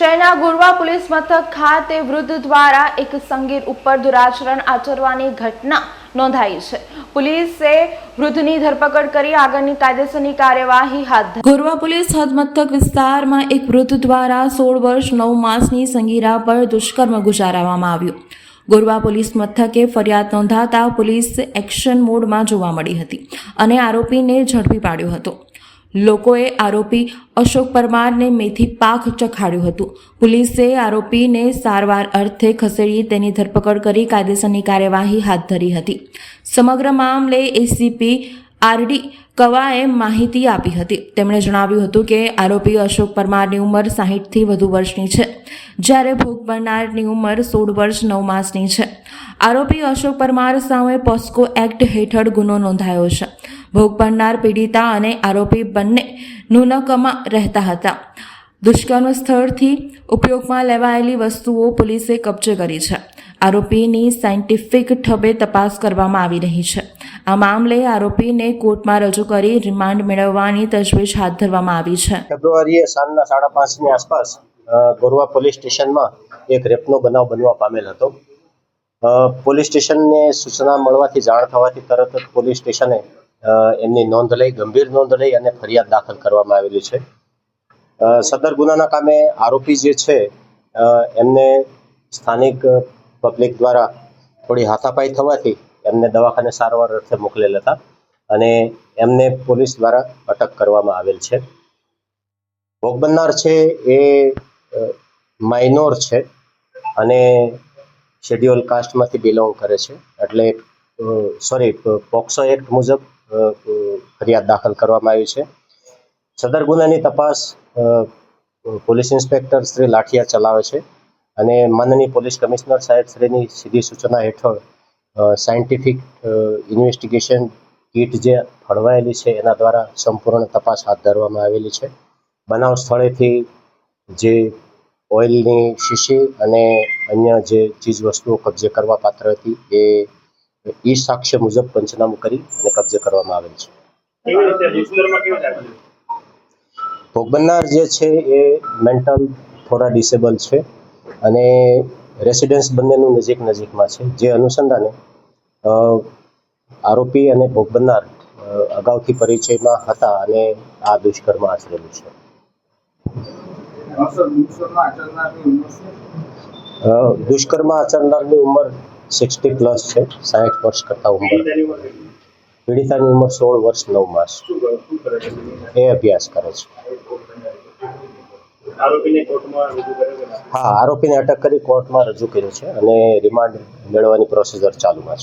શહેરના ગુરવા પોલીસ મથક ખાતે વૃદ્ધ દ્વારા એક સંગીત ઉપર દુરાચરણ આચરવાની ઘટના નોંધાઈ છે. પોલીસે વૃદ્ધની ધરપકડ કરી આગળની કાયદેસરની કાર્યવાહી હાથ ધરી. ગુરવા પોલીસ હદમથક વિસ્તારમાં એક વૃદ્ધ દ્વારા સોળ વર્ષ નવ માસની સંગીરા પર દુષ્કર્મ ગુજારવામાં આવ્યું. ગોરવા પોલીસ મથકે ફરિયાદ નોંધાતા પોલીસ એક્શન મોડમાં જોવા મળી હતી અને આરોપીને ઝડપી પાડ્યો હતો. લોકોએ આરોપી અશોક પરમારને મેથી પાક ચખાડ્યું હતું. પોલીસે આરોપીને સારવાર અર્થે ખસેડી તેની ધરપકડ કરી કાયદેસરની કાર્યવાહી હાથ ધરી હતી. સમગ્ર મામલે એસીપી આરડી કવાએ માહિતી આપી હતી. તેમણે જણાવ્યું હતું કે આરોપી અશોક પરમારની ઉંમર સાહીઠથી વધુ વર્ષની છે. જ્યારે ભોગ બનનારની ઉંમર સોળ વર્ષ નવ માસની છે. આરોપી અશોક પરમાર સામે પોસ્કો એક્ટ હેઠળ ગુનો નોંધાયો છે. ભોગ બનનાર પીડિતા અને આરોપી બંને નુનકમાં રહેતા હતા. દુષ્કર્મ સ્થળથી ઉપયોગમાં લેવાયેલી વસ્તુઓ પોલીસે કબજે કરી છે. આરોપીની સાયન્ટિફિક ઠબે તપાસ કરવામાં આવી રહી છે. આ મામલે આરોપીને કોર્ટમાં રજૂ કરી રિમાન્ડ મેળવવાની તજવીજ હાથ ધરવામાં આવી છે. ફેબ્રુઆરીએ સાંજના સાડા પાંચની આસપાસ ગોરવા પોલીસ સ્ટેશનમાં એક રેપનો બનાવ બનવા પામેલ હતો. પોલીસ સ્ટેશનને સૂચના મળવાથી, જાણ થવાથી તરત જ પોલીસ સ્ટેશને એમની નોંધ લઈ, ગંભીર નોંધ લઈ અને ફરિયાદ દાખલ કરવામાં આવેલી છે. સદર ગુનાના કામે આરોપી જે છે એમને સ્થાનિક પબ્લિક દ્વારા થોડી હાથાપાઈ થવાથી એમને દવાખાને સારવાર અર્થે મોકલેલ હતા અને એમને પોલીસ દ્વારા અટક કરવામાં આવેલ છે. ભોગ બનનાર છે એ માઇનોર છે અને શેડ્યુલ કાસ્ટમાંથી બિલોંગ કરે છે. એટલે સોરી પોક્સો એક્ટ મુજબ ફરિયાદ દાખલ કરવામાં આવી છે. સદર ગુનાની તપાસ પોલીસ ઇન્સ્પેક્ટર શ્રી લાઠિયા ચલાવે છે અને માનનીય પોલીસ કમિશનર સાહેબ શ્રીની સીધી સૂચના હેઠળ સાયન્ટિફિક ઇન્વેસ્ટિગેશન કીટ જે ફળવાયેલી છે એના દ્વારા સંપૂર્ણ તપાસ હાથ ધરવામાં આવેલી છે. બનાવ સ્થળેથી જે ઓઇલની શીશી અને અન્ય જે ચીજ વસ્તુઓ કબજે કરવા પાત્ર હતી એ ઈ સાક્ષ્ય મુજબ પંચનામું કરી અને કબજે કરવામાં આવેલ છે. ભોગ બનનાર જે છે એ મેન્ટલ થોડા ડિસેબલ છે અને રેસિડેન્સ બંનેનું નજીક નજીકમાં છે. જે અનુસંધાને આરોપી અને ભોગ બનનાર અગાઉથી પરિચયમાં હતા અને આ દુષ્કર્મ આચરેલું છે. દુષ્કર્મ આચરનારની ઉંમર સિક્સટી પ્લસ છે સાઠ વર્ષ કરતાં ઉંમર. તેની પીડિતાની ઉંમર સોળ વર્ષ નવ માસ. એ અભ્યાસ કરે છે. હા આરોપીને અટક કરી કોર્ટમાં રજૂ કર્યો છે અને રિમાન્ડ મેળવવાની પ્રોસિજર ચાલુમાં છે.